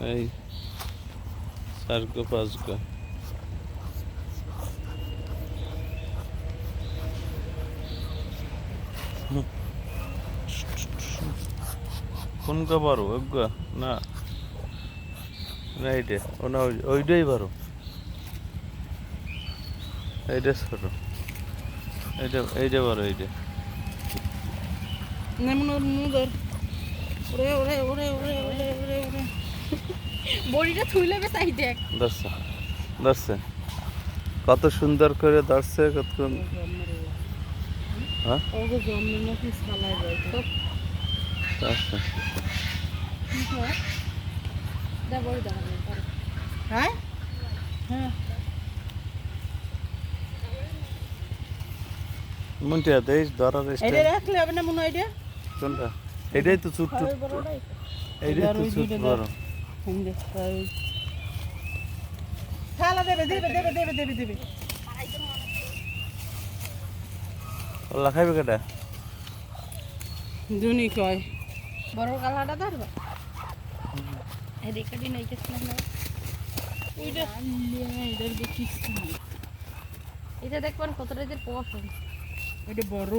এই চার গো পাঁচ গো? না। না ও না, ওই- ওইটাই বারো। এইটা ছোট। এইটা এইটা বারো, এইটা। ওরে ওরে ওরে ওরে। বড়িটা থুইলে বেসাই দেখ। কত সুন্দর করে ধরছে কত হ্যাঁ? ওগো জন্মে নাকি সালাই যায় ধরছে দা বড়ি দেখা হ্যাঁ? হ্যাঁ। মনটি হাতে ধরার এটা রাখলে হবে না মনে হয় এটা? কোনটা? এটাই তো চুট চুট এইটাই এবার তো চুট বড়। হিন্দে থালা দেবে দেবে দেবে দেবে দেবে দেবে। ওলা খাইবে কেটা জুনি কয়। বড় কালাটা ধরবা? রেকর্ডি নাই কেস না। ওইটা এটার বেশি এটা দেখবেন কতটা যে পছন্দ ওইটা বড়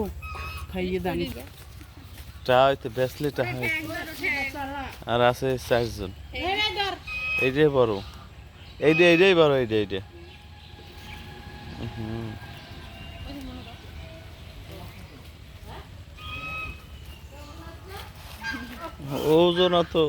খাইয়ে দানি চা হইতে বেসলিটা আর আছে চারজন। এইটাই বড়। এইটা এইটাই বড় এইটা এইটা হুম। ওজন তো